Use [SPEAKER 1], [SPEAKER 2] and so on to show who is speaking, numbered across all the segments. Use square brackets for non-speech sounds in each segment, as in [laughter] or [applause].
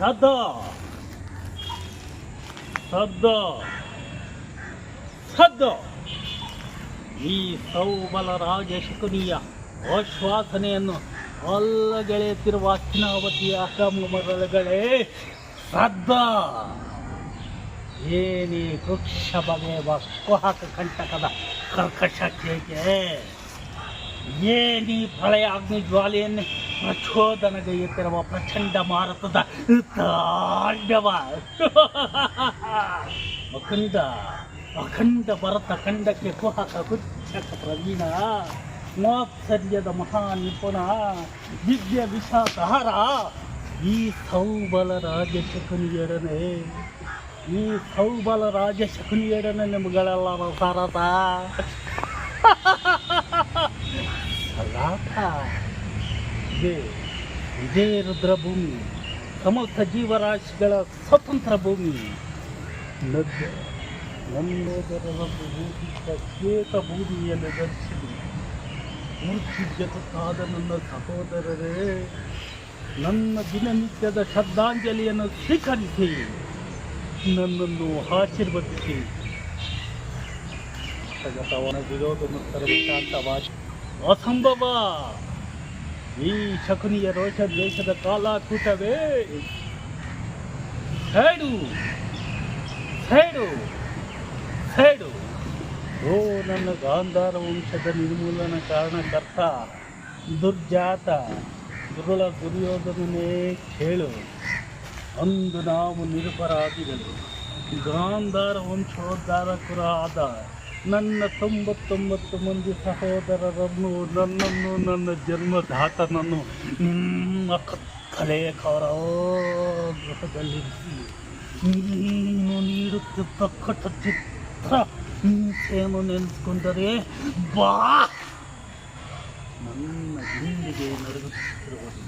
[SPEAKER 1] ಸದ್ದ. ಸದ್ದ. ಸದ್ದ. ಈ ಸೌಬಲ ರಾಜಶಕುನಿಯ ಆಶ್ವಾಸನೆಯನ್ನು ಅಲ್ಲಗೆಳೆಯುತ್ತಿರುವ ಅಚ್ಚಿನಾವತಿಯ ಅಕ್ಕಮರಗಳೇ ಸದ್ದ. ಏನಿ ವೃಕ್ಷ ಬಗೆಯ ಕುಹಕ ಕಂಟಕದ ಕರ್ಕಶ ಕೇಕೆ, ಏನಿ ಪ್ರಳಯ ಅಗ್ನಿ ಜ್ವಾಲೆಯನ್ನು ಪ್ರಚೋದನಗೈಯುತ್ತಿರುವ ಪ್ರಚಂಡ ಮಾರುತದ ತಾಂಡವ [laughs] ಅಖಂಡ ಅಖಂಡ ಭರತ ಖಂಡಕ್ಕೆ ಕುಹಕ ಕುಚ್ಚಕ ಪ್ರವೀಣ, ಮಾತ್ಸರ್ಯದ ಮಹಾ ನಿಪುಣ ದಿವ್ಯ ವಿಷಾಸಹಾರ ಈ ಸೌಬಲ ರಾಜ ಶಕುನಿಯರನೇ ಈ ಸೌಬಲ ರಾಜ ಶಕುನಿಯರನೇ ನಿಮ್ಗಳೆಲ್ಲ ಸಾರತ [laughs] ಸಲಾಟ ಇದೇ ಇದೇ ರುದ್ರಭೂಮಿ ಸಮಸ್ತ ಜೀವರಾಶಿಗಳ ಸ್ವತಂತ್ರ ಭೂಮಿ. ನದಿ ನಂದೋದರ ಭೂಮಿ ಶ್ವೇತ ಭೂಮಿಯನ್ನು ಧರಿಸಿದೆ. ಮೂರ್ತಿ ಜಗತ್ತಾದ ನನ್ನ ಸಹೋದರರೇ, ನನ್ನ ದಿನನಿತ್ಯದ ಶ್ರದ್ಧಾಂಜಲಿಯನ್ನು ಸ್ವೀಕರಿಸಿ, ನನ್ನನ್ನು ಆಶೀರ್ವದಿಸಿ. ಜಗತ್ತವನ ವಿರೋಧ ಮುಕ್ತರ ಅಸಂಭವ! ಈ ಶಕುನಿಯ ದ್ವೇಷದ ಕಾಲಾಕೂಟವೇ? ಹೇಡು ಹೇಡು ಹೇಡು ಓ, ನನ್ನ ಗಾಂಧಾರ ವಂಶದ ನಿರ್ಮೂಲನ ಕಾರಣಕರ್ತ, ದುರ್ಜಾತ, ದುರುಳ ದುರ್ಯೋಧನನೇ ಕೇಳು. ಅಂದು ನಾವು ನಿರಪರಾಧಿಗಳು ಗಾಂಧಾರ ವಂಶೋದ್ಧಾರಕರಾದ ನನ್ನ ತೊಂಬತ್ತೊಂಬತ್ತು ಮಂದಿ ಸಹೋದರರನ್ನು, ನನ್ನನ್ನು, ನನ್ನ ಜನ್ಮದಾತನನ್ನು ನಿಮ್ಮ ಕಲೆಯ ಕಾರಾಗೃಹದಲ್ಲಿರಿಸಿ ನೀನು ನೀಡುತ್ತಿದ್ದ ಕಟ ಚಿತ್ರ ಹಿಂಸೆಯನ್ನು ನೆನೆಸ್ಕೊಂಡರೆ ಬಾ. ನನ್ನ ಹಿಂದಿಗೆ ನಡುಗುತ್ತಿರುವುದು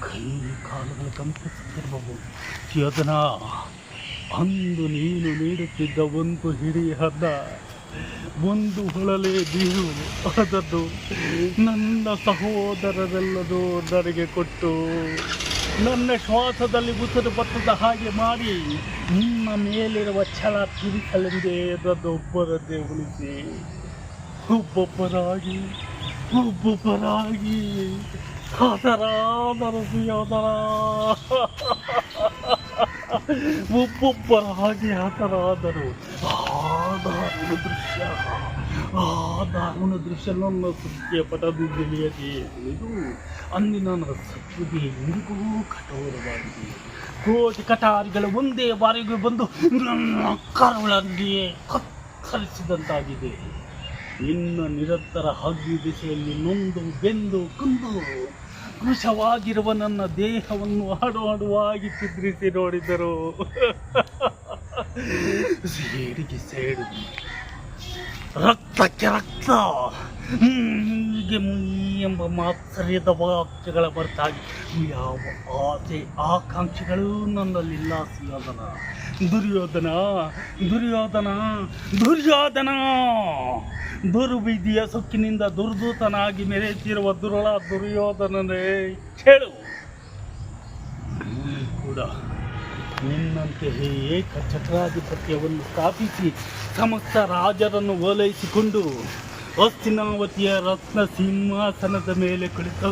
[SPEAKER 1] ಕೈ ಕಾಲುಗಳು ಕಂಪಿಸುತ್ತಿರಬಹುದು ಯೋಧನ ಅಂದು ನೀನು ನೀಡುತ್ತಿದ್ದ ಒಂದು ಹಿಡಿ ಹದ, ಒಂದು ಹೊಳಲೆ ನೀರು ಅದನ್ನು ನನ್ನ ಸಹೋದರರೆಲ್ಲದೂ ನನಗೆ ಕೊಟ್ಟು ನನ್ನ ಶ್ವಾಸದಲ್ಲಿ ಉಸಿರು ಬತ್ತದ ಹಾಗೆ ಮಾಡಿ ನಿಮ್ಮ ಮೇಲಿರುವ ಛಲ ತಿರುಕಲೆಂದೇ ಒಬ್ಬರನ್ನೇ ಉಳಿಸಿ. ಒಬ್ಬೊಬ್ಬರಾಗಿ ಒಬ್ಬೊಬ್ಬರಾಗಿ ಅದರ ನರಸಿಯೋದರ ಒಬ್ಬೊಬ್ಬರ ಹಾಗೆ ಹತರಾದರು ಆ ದಾರುಣ ದೃಶ್ಯ ಆ ದಾರುಣ ದೃಶ್ಯ ನನ್ನ ಸತ್ಯ ಪಟದಿಂದಲಿಯದೇ ಇದು ಅಂದಿನ ನನ್ನ ಸತ್ವದಿ ಇಂದಿಗೂ ಕಠೋರವಾಗಿದೆ. ಕೋಟಿ ಕಟಾರಿಗಳು ಒಂದೇ ಬಾರಿಗೆ ಬಂದು ನನ್ನ ಕರುಳಲ್ಲಿಯೇ ಕತ್ತರಿಸಿದಂತಾಗಿದೆ. ಇನ್ನು ನಿರಂತರ ಹಗ್ಗಿ ದಿಸೆಯಲ್ಲಿ ನೊಂದು ಬೆಂದು ಕುಂದು ಕೃಶವಾಗಿರುವ ನನ್ನ ದೇಹವನ್ನು ಹಾಡು ಹಾಡುವಾಗಿ ಚಿದ್ರಿಸಿ ನೋಡಿದರು. ಸೇಡಿಗೆ ಸೇಡು. ರಕ್ತಕ್ಕೆ ರಕ್ತ. ಹೀಗೆ ಎಂಬ ಮಾತ್ರದ ವಾಕ್ಯಗಳ ಹೊರತಾಗಿ ಯಾವ ಆಸೆ ಆಕಾಂಕ್ಷೆಗಳು ನನ್ನಲ್ಲಿಲ್ಲ ಸುಯೋಧನ ದುರ್ಯೋಧನ ದುರ್ಯೋಧನ ದುರ್ಯೋಧನ! ದುರ್ವಿಧಿಯ ಸೊಕ್ಕಿನಿಂದ ದುರ್ದೂತನಾಗಿ ಮೆರೆಯುತ್ತಿರುವ ದುರುಳ ದುರ್ಯೋಧನನೇ ಕೇಳು ಕೂಡ ನಿನ್ನಂತೆ ಏಕ ಚಕ್ರಾಧಿಪತ್ಯವನ್ನು ಸ್ಥಾಪಿಸಿ ಸಮಸ್ತ ರಾಜರನ್ನು ಓಲೈಸಿಕೊಂಡು ಹಸ್ತಿನಾವತಿಯ ರತ್ನ ಸಿಂಹಾಸನದ ಮೇಲೆ ಕುಳಿತು.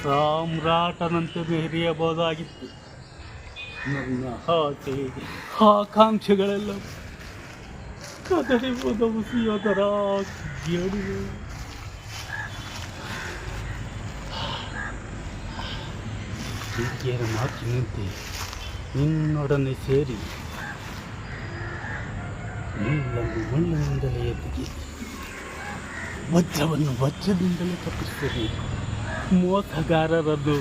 [SPEAKER 1] ಸಾಮ್ರಾಟನಂತೆ ಮೆರೆಯಬಹುದಾಗಿತ್ತು. ನನ್ನ ಆಸೆ ಆಕಾಂಕ್ಷೆಗಳೆಲ್ಲ ಕದರಿ ಮಾತಿನಂತೆ ನಿನ್ನೊಡನೆ ಸೇರಿ ಮುಳ್ಳನ್ನು ಮುಳ್ಳಿನಿಂದಲೇ ಎತ್ತಿಗೆ ವಜ್ರವನ್ನು ವಜ್ರದಿಂದಲೇ ತಪ್ಪಿಸಬೇಕು ಮೋಸಗಾರರದು.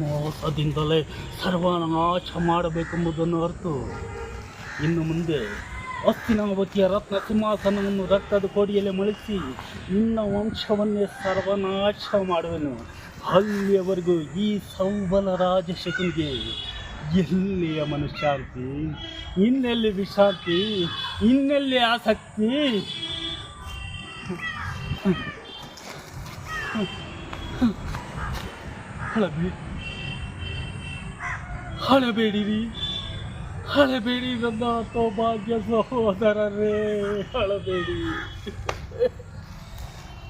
[SPEAKER 1] ಮೋಸದಿಂದಲೇ ಸರ್ವನಾಶ ಮಾಡಬೇಕೆಂಬುದನ್ನು ಅರ್ತು. ಇನ್ನು ಮುಂದೆ ಅಸ್ತಿನಾವತಿಯ ರತ್ನ ಸಿಂಹಾಸನವನ್ನು ರಕ್ತದ ಕೋಡಿಯಲ್ಲಿ ಮಳಿಸಿ ನಿನ್ನ ವಂಶವನ್ನೇ ಸರ್ವನಾಶ ಮಾಡುವೆನು. ಅಲ್ಲಿಯವರೆಗೂ ಈ ಸೌಬಲ ರಾಜಶಕನಿಗೆ ಎಲ್ಲಿಯ ಮನುಷ್ಯಾರ್ಥಿ ಇನ್ನೆಲ್ಲಿ ವಿಶ್ರಾಂತಿ? ಇನ್ನೆಲ್ಲಿ ಆಸಕ್ತಿ? ಹಳಬೇಡಿರಿ. ಹಳಬೇಡಿ ನನ್ನ ಸೌಭಾಗ್ಯ ಸಹೋದರರೇ. ಹಳಬೇಡಿ.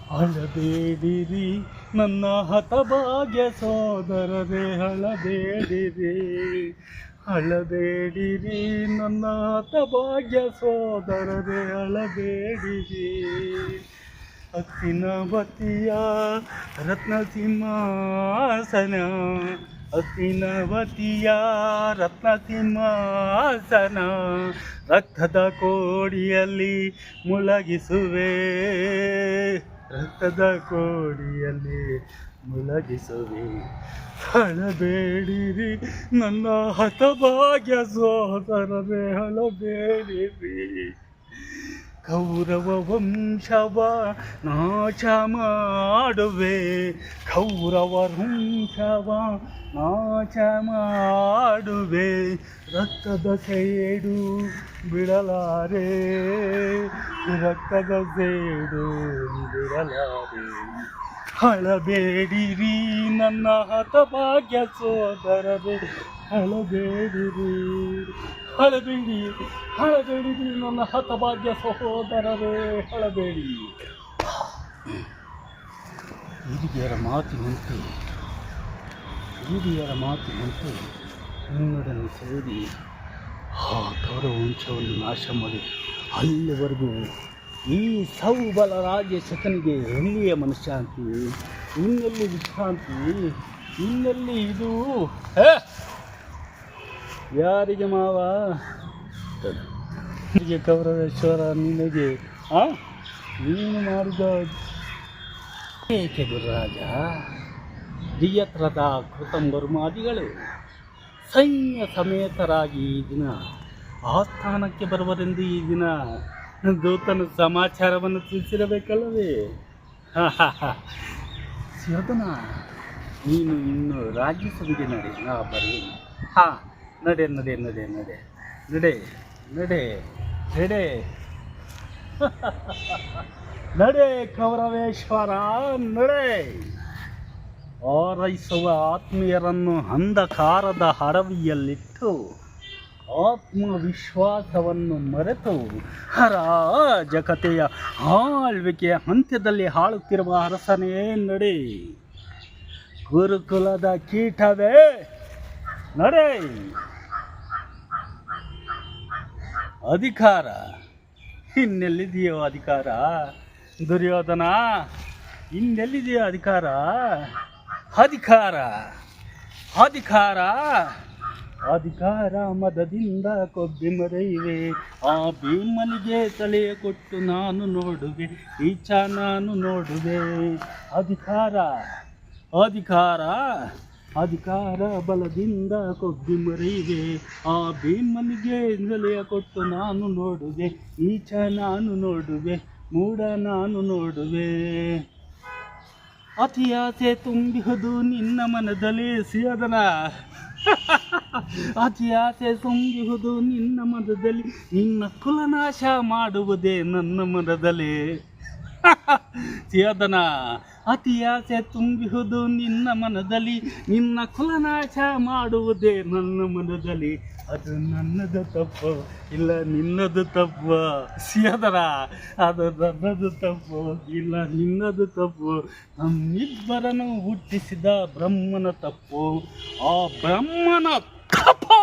[SPEAKER 1] ಹಳಬೇಡಿರಿ. ನನ್ನ ಹತಭಾಗ್ಯ ಸೋದರರೇ, ಹಳಬೇಡಿರಿ ಅಳಬೇಡಿರಿ ನನ್ನ ಹತಭಾಗ್ಯ ಸೋದರರೇ, ಹಳಬೇಡಿರಿ. ಅತ್ತಿನವತಿಯ ರತ್ನ ಸಿಂಹಾಸನ ಅತ್ತಿನವತಿಯ ರತ್ನ ಸಿಂಹಾಸನ ರಕ್ತದ ಕೋಡಿಯಲ್ಲಿ ಮುಳಗಿಸುವೆ. ರಕ್ತದ ಕೋಡಿಯಲ್ಲಿ ಮುಲಗಿಸುವೆ ಹಳಬೇಡಿರಿ ನನ್ನ ಹತಭಾಗ್ಯ ಸೋದರವೇ ಹಳಬೇಡಿರಿ ಕೌರವ ವಂಶವ ನಾಶ ಮಾಡುವೆ. ಕೌರವ ವಂಶವ ನಾಶ ಮಾಡುವೆ. ರಕ್ತದ ಸೇಡು ಬಿಡಲಾರೆ. ರಕ್ತದ ಸೇಡು ಬಿಡಲಾರೆ. ಹಳಬೇಡಿರಿ ನನ್ನ ಹತಭಾಗ್ಯ ಸೋದರರೇ. ಹಳಬೇಡಿರಿ. ಹಳಬೇಡಿ. ಹಳಬೇಡಿ ನನ್ನ ಹತಭಾಗ್ಯ ಸಹೋದರರೇ, ಹಳಬೇಡಿ. ಹಿರಿಯರ ಮಾತಿನಂತೆ ಹಿರಿಯರ ಮಾತಿನಂತೆ ನಿನ್ನೊಡನೆ ಸೇರಿ ಆ ಗೌರವಂಶವನ್ನು ನಾಶ ಮಾಡಿ ಅಲ್ಲಿವರೆಗೂ ಈ ಸೌಬಲ ರಾಜ್ಯ ಶಕನಿಗೆ ಎಲ್ಲಿಯ ಮನಃಶಾಂತಿ? ಇನ್ನೆಲ್ಲಿ ವಿಶ್ರಾಂತಿ? ಇನ್ನೆಲ್ಲಿ ಇದು? ಯಾರಿಗೆ ಮಾವ? ಯಾರಿಗೆ ಕೌರವೇಶ್ವರ ನಿನಗೆ, ಆ? ನೀನು ಮಾಡಿದ ಏಕೆ ಗುರುರಾಜ? ದಿಯತ್ರದ ಕೃತಂಬರ್ಮಾದಿಗಳು ಸೈನ್ಯ ಸಮೇತರಾಗಿ ಈ ದಿನ ಆಸ್ಥಾನಕ್ಕೆ ಬರುವರೆಂದು ಈ ದಿನ ದೂತನ ಸಮಾಚಾರವನ್ನು ತಿಳಿಸಿರಬೇಕಲ್ಲವೇ? ಸಿಯೋದನ ನೀನು ಇನ್ನು ರಾಜ್ಯಸಭೆಗೆ ನಡೆ. ನಾ ಬರೀ ಹಾಂ. ನಡೆ ನಡೆ ನಡೆ ನಡೆ. ನಡೆ ನಡೆ ನಡೆ. [laughs] ನಡೆ ಕೌರವೇಶ್ವರ, ನಡೆ. ಆರೈಸುವ ಆತ್ಮೀಯರನ್ನು ಅಂಧಕಾರದ ಹಡವಿಯಲ್ಲಿಟ್ಟು ಆತ್ಮವಿಶ್ವಾಸವನ್ನು ಮರೆತು ಹರಾಜಕತೆಯ ಆಳ್ವಿಕೆಯ ಅಂತ್ಯದಲ್ಲಿ ಹಾಳುತ್ತಿರುವ ಅರಸನೇ, ನಡೆ. ಗುರುಕುಲದ ಕೀಟವೇ ನಡೆ ಅಧಿಕಾರ. ಇನ್ನೆಲ್ಲಿದೆಯೋ ಅಧಿಕಾರ? ದುರ್ಯೋಧನ, ಇನ್ನೆಲ್ಲಿದೆಯೋ ಅಧಿಕಾರ? ಅಧಿಕಾರ. ಅಧಿಕಾರ. ಅಧಿಕಾರ ಮದದಿಂದ ಕೊಬ್ಬಿ ಮರೆಯುವೆ. ಆ ಭೀಮನಿಗೆ ತಲೆ ಕೊಟ್ಟು ನಾನು ನೋಡುವೆ. ಈಚ ನಾನು ನೋಡುವೆ. ಅಧಿಕಾರ. ಅಧಿಕಾರ. ಅಧಿಕಾರ ಬಲದಿಂದ ಕೊಬ್ಬಿ ಮರೆಯುವೆ. ಆ ಭೀಮನಿಗೆ ನೆಲೆಯ ಕೊಟ್ಟು ನಾನು ನೋಡುವೆ. ಈಚ ನಾನು ನೋಡುವೆ. ಮೂಡ ನಾನು ನೋಡುವೆ. ಅತಿ ಆಸೆ ತುಂಬಿಹುದು ನಿನ್ನ ಮನದಲ್ಲಿ ಸಿಯದನ [laughs] ಅತಿ ಆಸೆ ತುಂಬಿಹುದು ನಿನ್ನ ಮನದಲ್ಲಿ, ನಿನ್ನ ಕುಲನಾಶ ಮಾಡುವುದೇ ನನ್ನ ಮನದಲ್ಲಿ. [laughs] ಸಿಯದನ ಅತಿ ಆಸೆ ತುಂಬಿಹುದು ನಿನ್ನ ಮನದಲ್ಲಿ. ನಿನ್ನ ಕುಲನಾಶ ಮಾಡುವುದೇ ನನ್ನ ಮನದಲ್ಲಿ. ಅದು ನನ್ನದು ತಪ್ಪು, ಇಲ್ಲ ನಿನ್ನದು ತಪ್ಪು. ಸಿಯದರ, ಅದು ನನ್ನದು ತಪ್ಪು, ಇಲ್ಲ ನಿನ್ನದು ತಪ್ಪು. ನಮ್ಮಿಬ್ಬರನ್ನು ಹುಟ್ಟಿಸಿದ ಬ್ರಹ್ಮನ ತಪ್ಪು. ಆ ಬ್ರಹ್ಮನ ತಪ್ಪು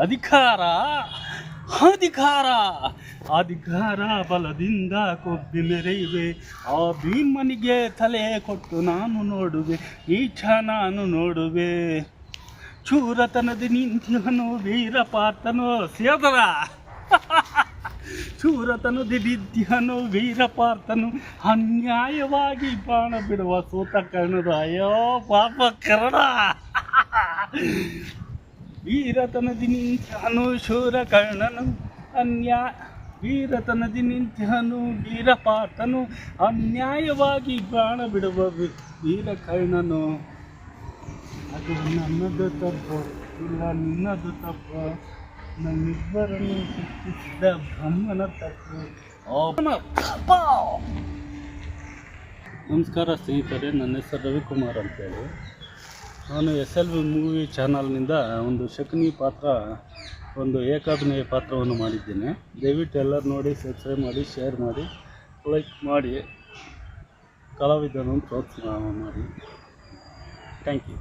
[SPEAKER 1] ಅಧಿಕಾರ ಅಧಿಕಾರ ಅಧಿಕಾರ ಬಲದಿಂದ ಕೊಬ್ಬಿ ಮೆರೆಯುವೆ. ಆ ಭೀಮನಿಗೆ ತಲೆ ಕೊಟ್ಟು ನಾನು ನೋಡುವೆ, ಈಚ ನಾನು ನೋಡುವೆ. ಚೂರತನದ ವೀರ ಪಾತನು ಸೇದರ ಚೂರತನದ ನಿಂತಿಹನು ವೀರಪಾರ್ತನು ಅನ್ಯಾಯವಾಗಿ ಬಾಣ ಬಿಡುವ ಸೋತ ಕರ್ಣದ ಅಯ್ಯೋ ಪಾಪ ಕರ್ಣ [laughs] ವೀರತನದಿ ನಿಂತನು ಶೂರ ಕರ್ಣನು, ಅನ್ಯಾ ವೀರತನದಿ ನಿಂತನು ವೀರಪಾತನು ಅನ್ಯಾಯವಾಗಿ ಪ್ರಾಣ ಬಿಡುವ ವೀರ ಕರ್ಣನು. ಅದು ನನ್ನದು ತಪ್ಪು, ಇಲ್ಲ ನಿನ್ನದು ತಪ್ಪು. ನಮ್ಮಿಬ್ಬರನ್ನು ಸೃಷ್ಟಿಸಿದ ಬ್ರಹ್ಮನ ತಪ್ಪು. ನಮಸ್ಕಾರ ಸ್ನೇಹಿತರೆ, ನನ್ನ ಹೆಸರು ರವಿಕುಮಾರ್ ಅಂತೇಳಿ. ನಾನು ಎಸ್ ಎಲ್ ವಿ ಮೂವಿ ಚಾನಲ್ನಿಂದ ಒಂದು ಶಕುನಿ ಪಾತ್ರ, ಒಂದು ಏಕಾಭಿನಯ ಪಾತ್ರವನ್ನು ಮಾಡಿದ್ದೇನೆ. ದಯವಿಟ್ಟು ಎಲ್ಲರೂ ನೋಡಿ, ಸಬ್ಸ್ಕ್ರೈಬ್ ಮಾಡಿ, ಶೇರ್ ಮಾಡಿ, ಲೈಕ್ ಮಾಡಿ ಕಲಾವಿದನ ಪ್ರೋತ್ಸಾಹ ಮಾಡಿ. Thank you.